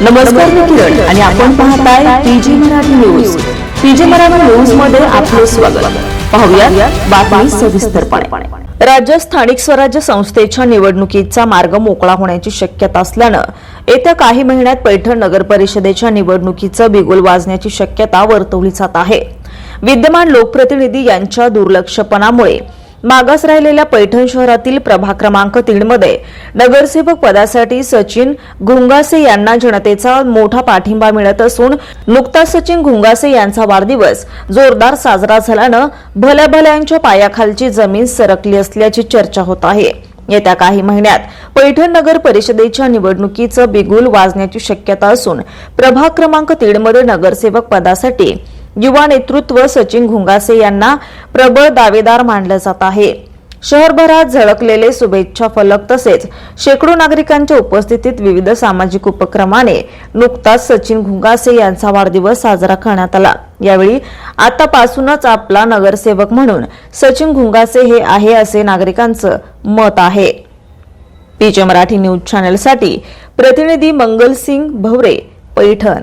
नमस्कार मी किरण आणि आपण पाहताय PG Marathi news. PG Marathi न्यूजमध्ये आपले स्वागत. पाहूया बातमी सविस्तरपणे. राज्य स्थानिक स्वराज्य संस्थेच्या निवडणुकीचा मार्ग मोकळा होण्याची शक्यता असल्यानं येत्या काही महिन्यात पैठण नगर परिषदेच्या निवडणुकीचं बिगुल वाजण्याची शक्यता वर्तवली जात आहे. विद्यमान लोकप्रतिनिधी यांच्या दुर्लक्षपणामुळे मागास राहिलेल्या पैठण शहरातील प्रभाग क्रमांक तीनमध्ये नगरसेवक पदासाठी सचिन घुंगासे यांना जनतेचा मोठा पाठिंबा मिळत असून नुकताच सचिन घुंगासे यांचा वाढदिवस जोरदार साजरा झाल्यानं भल्या भल्यांच्या पायाखालची जमीन सरकली असल्याची चर्चा होत आहे. येत्या काही महिन्यात पैठण नगर परिषदेच्या निवडणुकीचं बिगुल वाजण्याची शक्यता असून प्रभाग क्रमांक तीनमध्ये नगरसेवक पदासाठी युवा नेतृत्व सचिन घुंगासे यांना प्रबळ दावेदार मानलं जात आहे. शहरभरात झळकलेले शुभेच्छा फलक तसेच शेकडो नागरिकांच्या उपस्थितीत विविध सामाजिक उपक्रमाने नुकताच सचिन घुंगासे यांचा वाढदिवस साजरा करण्यात आला. यावेळी आतापासूनच आपला नगरसेवक म्हणून सचिन घुंगासे हे आहे असे नागरिकांचं मत आहे. पीचे मराठी न्यूज चॅनलसाठी प्रतिनिधी मंगलसिंग भवरे पैठण.